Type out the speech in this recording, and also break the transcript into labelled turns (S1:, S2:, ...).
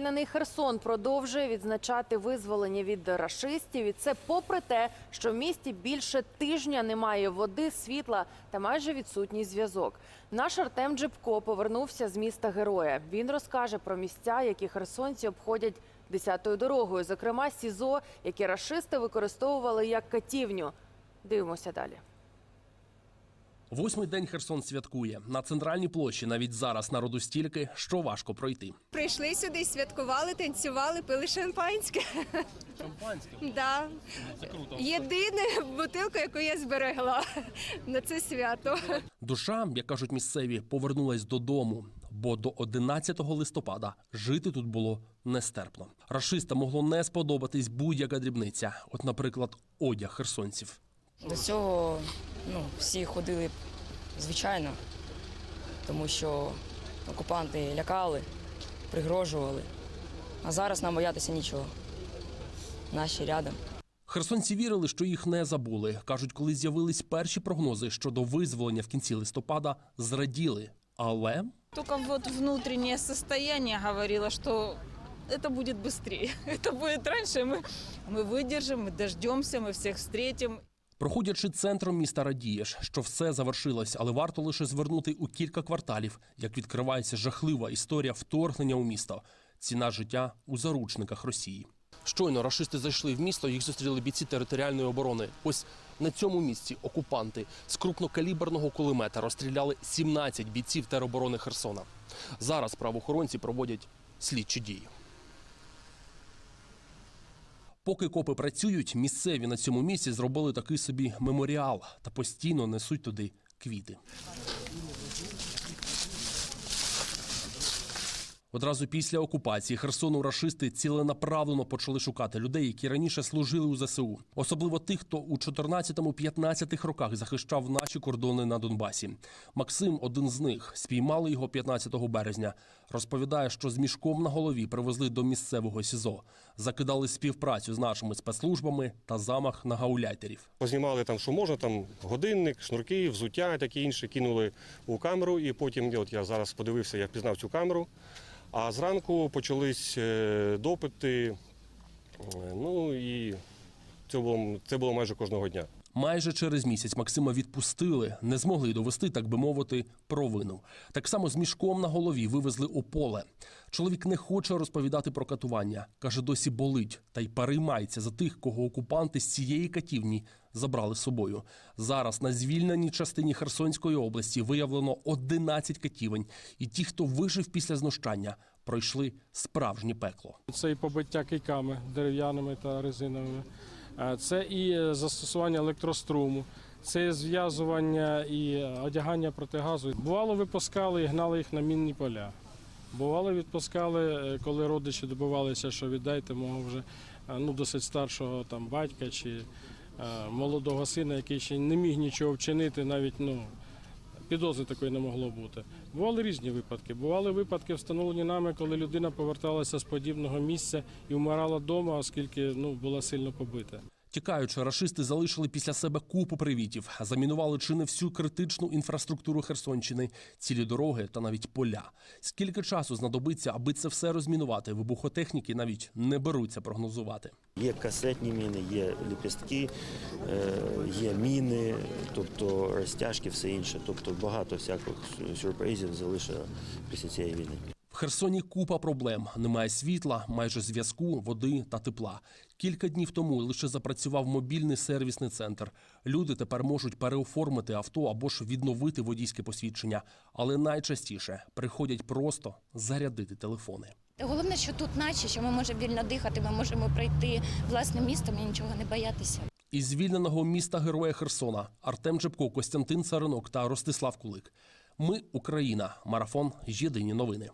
S1: Звільнений Херсон продовжує відзначати визволення від рашистів. І це попри те, що в місті більше тижня немає води, світла та майже відсутній зв'язок. Наш Артем Джипко повернувся з міста героя. Він розкаже про місця, які херсонці обходять десятою дорогою, зокрема СІЗО, які рашисти використовували як катівню. Дивимося далі.
S2: Восьмий день Херсон святкує на центральній площі. Навіть зараз народу стільки, що важко пройти.
S3: Прийшли сюди, святкували, танцювали, пили шампанське.
S2: Шампанське
S3: Да.
S2: це круто.
S3: Єдина бутилка, яку я зберегла на це свято.
S2: Душа, як кажуть місцеві, повернулась додому, бо до 11 листопада жити тут було нестерпно. Рашистам могло не сподобатись будь-яка дрібниця, от, наприклад, одяг херсонців.
S4: До цього ну, всі ходили звичайно, тому що окупанти лякали, пригрожували. А зараз нам боятися нічого. Наші рядом.
S2: Херсонці вірили, що їх не забули. кажуть, коли з'явились перші прогнози щодо визволення в кінці листопада, зраділи. Але
S5: Только вот внутреннее состояние говорило, что это будет быстрее. Это будет раньше. Мы, мы выдержим, мы дождемся, мы всех встретим.
S2: Проходячи центром міста, радієш, що все завершилось, але варто лише звернути у кілька кварталів, як відкривається жахлива історія вторгнення у місто. Ціна життя у заручниках Росії. Щойно рашисти зайшли в місто, їх зустріли бійці територіальної оборони. Ось на цьому місці окупанти з крупнокаліберного кулемета розстріляли 17 бійців тероборони Херсона. Зараз правоохоронці проводять слідчі дії. Поки копи працюють, місцеві на цьому місці зробили такий собі меморіал та постійно несуть туди квіти. Одразу після окупації Херсону рашисти ціленаправлено почали шукати людей, які раніше служили у ЗСУ, особливо тих, хто у 14-15 роках захищав наші кордони на Донбасі. Максим, один з них, спіймали його 15 березня. Розповідає, що з мішком на голові привезли до місцевого СІЗО, закидали співпрацю з нашими спецслужбами та замах на гауляйтерів.
S6: Познімали там, що можна, там годинник, шнурки, взуття, таке інше, кинули у камеру. І потім, от я зараз подивився, я впізнав цю камеру. А зранку почались е, допити. Е, Ну і це було, це було майже кожного дня.
S2: Майже через місяць Максима відпустили, не змогли довести, так би мовити, провину. Так само з мішком на голові вивезли у поле. Чоловік не хоче розповідати про катування. каже, досі болить та й переймається за тих, кого окупанти з цієї катівні забрали з собою. Зараз на звільненій частині Херсонської області виявлено 11 катівень, і ті, хто вижив після знущання, пройшли справжнє пекло.
S7: Це і побиття кийками дерев'яними та резиновими, це і е, застосування електроструму, це зв'язування і одягання протигазу. Бувало, випускали і гнали їх на мінні поля. Бувало, відпускали, е, коли родичі добивалися, що віддайте мого вже е, ну, досить старшого там, батька чи е, молодого сина, який ще не міг нічого вчинити, навіть ну, підозри такої не могло бути. Бували різні випадки. Бували випадки, встановлені нами, коли людина поверталася з подібного місця і вмирала вдома, оскільки ну, була сильно побита.
S2: Тікаючи, рашисти залишили після себе купу привітів, замінували чи не всю критичну інфраструктуру Херсонщини, цілі дороги та навіть поля. Скільки часу знадобиться, аби це все розмінувати? Вибухотехніки навіть не беруться прогнозувати.
S8: Є касетні міни, є ліпістки, е, є міни, тобто розтяжки, все інше. Тобто багато всяких сюрпризів залишило після цієї війни.
S2: Херсоні купа проблем. Немає світла, майже зв'язку, води та тепла. Кілька днів тому лише запрацював мобільний сервісний центр. Люди тепер можуть переоформити авто або ж відновити водійське посвідчення, але найчастіше приходять просто зарядити телефони.
S9: Головне, що тут наче, що ми можемо вільно дихати, ми можемо пройти власним містом і нічого не боятися.
S2: Із звільненого міста Героя Херсона Артем Джепко, Костянтин Царинок та Ростислав Кулик. Ми Україна. Марафон. Єдині новини.